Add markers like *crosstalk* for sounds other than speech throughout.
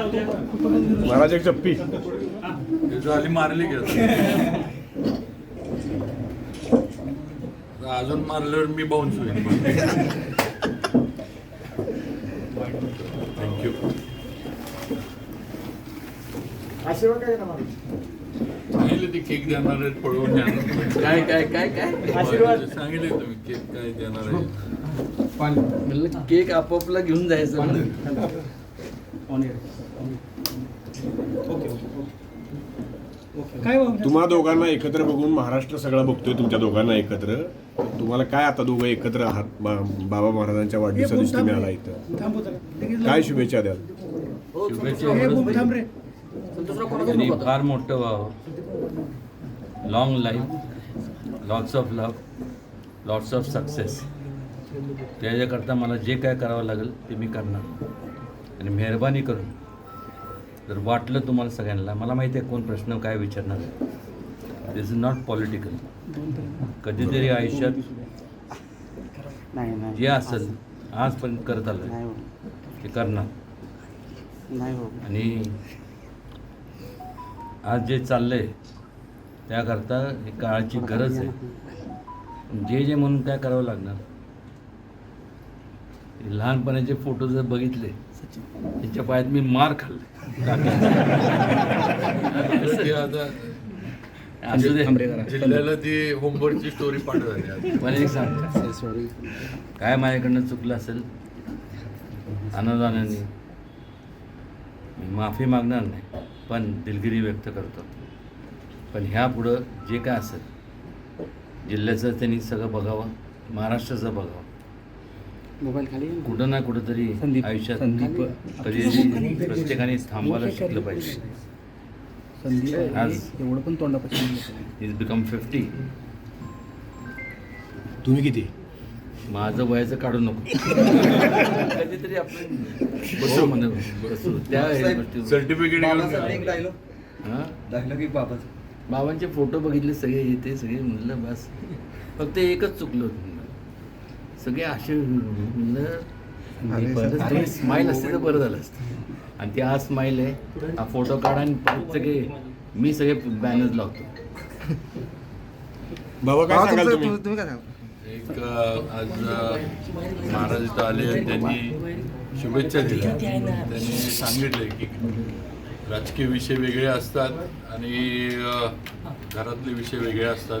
महाराज. एक चप्पी. झाली मारली गेलं अजून मारल्यावर मी बाउन्स होईल. थँक्यू आशीर्वाद काय देणार सांगितले ते केक देणार आहेत पळवून देणार काय काय काय काय? आशीर्वाद. सांगितले तुम्ही केक काय देणार आहे म्हणलं केक आपापला घेऊन जायचं. काय तुम्हा दोघांना एकत्र बघून महाराष्ट्र सगळा बघतोय तुमच्या दोघांना एकत्र. तुम्हाला काय आता दोघं एकत्र आहात? बा- बाबा महाराजांच्या वाढदिवसा दिवशी तुम्ही आला इथं. काय शुभेच्छा द्याल? शुभेच्छा हे? फार मोठं व्हावं long life lots of love lots of success त्याच्याकरता मला जे काय करावं लागेल ते मी करणार. आणि मेहरबानी करून जर वाटलं तुम्हाला सगळ्यांना मला माहिती आहे कोण प्रश्न काय विचारणार आहे. दिस इज नॉट पॉलिटिकल कधीतरी आयुष्यात जे असेल आजपर्यंत करत आलं हो. ते करणार. नाही हो. आणि आज जे चाललंय त्याकरता ही काळाची गरज आहे. जे जे म्हणून काय करावं लागणार लहानपणाचे फोटो जर बघितले त्यांच्या पायात मी मार खाल्ले. जिल्ह्याला ती होमवर्कची स्टोरी पाठवली. पण एक सांग. सॉरी काय माझ्याकडनं चुकलं असेल? आनंदाने मी माफी मागणार नाही पण दिलगिरी व्यक्त करतो. पण ह्या पुढं जे काय असेल जिल्ह्याचं त्यांनी सगळं बघावं महाराष्ट्राचं बघावं. मोबाईल खाली? कुठं ना कुठंतरी संदीप आयुष्यात संदीप. कधी प्रत्येकाने थांबायला शिकलं पाहिजे. संदीप आज एवढं पण तोंडापासून इज बिकम फिफ्टी तुम्ही किती? माझं वयाचं काढू नको. कधीतरी आपण बसू म्हणून बसू त्या गोष्टी सर्टिफिकेट घेऊन हां? बाबांचे. फोटो बघितले सगळे येते सगळे. म्हणलं बस. फक्त एकच चुकलं होतं. सगळे असे स्माईल असते तर बरं झालं असतं. आणि ती आज स्माईल आहे हा फोटो काढा आणि परत सगळे मी सगळे बॅनर्स लावतो. बाबा काय सांगाल तुम्ही? तुम्ही काय सांगा एक आज महाराज इथं आले त्यांनी शुभेच्छा दिल्या. त्यांनी सांगितले की राजकीय विषय वेगळे असतात आणि घरातले विषय वेगळे असतात.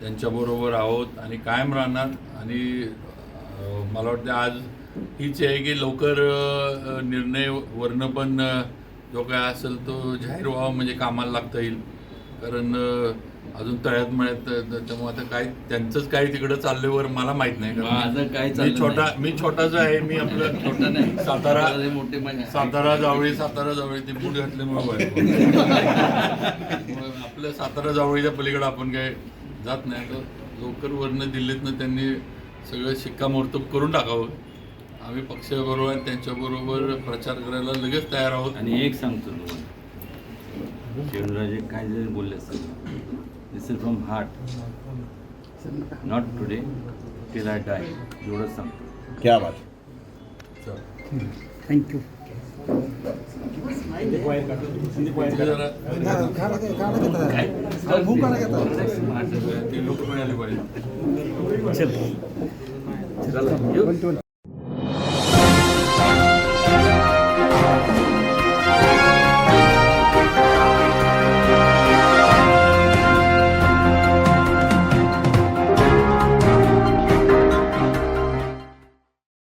त्यांच्याबरोबर आहोत आणि कायम राहणार. आणि मला वाटतं आज हीच आहे की लवकर निर्णय वरनं पण जो काय असेल तो जाहीर व्हावा म्हणजे कामाला लागता येईल. कारण अजून तळ्यात मळ्यात त्यामुळे आता काय त्यांचंच काय तिकडं चालल्यावर मला माहीत नाही. कारण माझं काय मी छोटा. मी छोटाच आहे मी आपलं छोटा नाही. सातारा मोठे सातारा जावळी सातारा जावळी ते बूट घातल्यामुळे. मग *laughs* आपल्या सातारा जावळीच्या पलीकडे आपण काय जात नाही. तर लवकर वरनं दिल्लीतनं त्यांनी सगळं शिक्कामोर्तब करून टाकावं. आम्ही पक्षाबरोबर आणि त्यांच्याबरोबर प्रचार करायला लगेच तयार आहोत. आणि एक सांगतो तुम्हाला. शिवराजे काय जरी बोलले असतील this is from heart not today till I die एवढंच सांगतो. क्या बात. चल. थँक्यू ते जरा ते लोक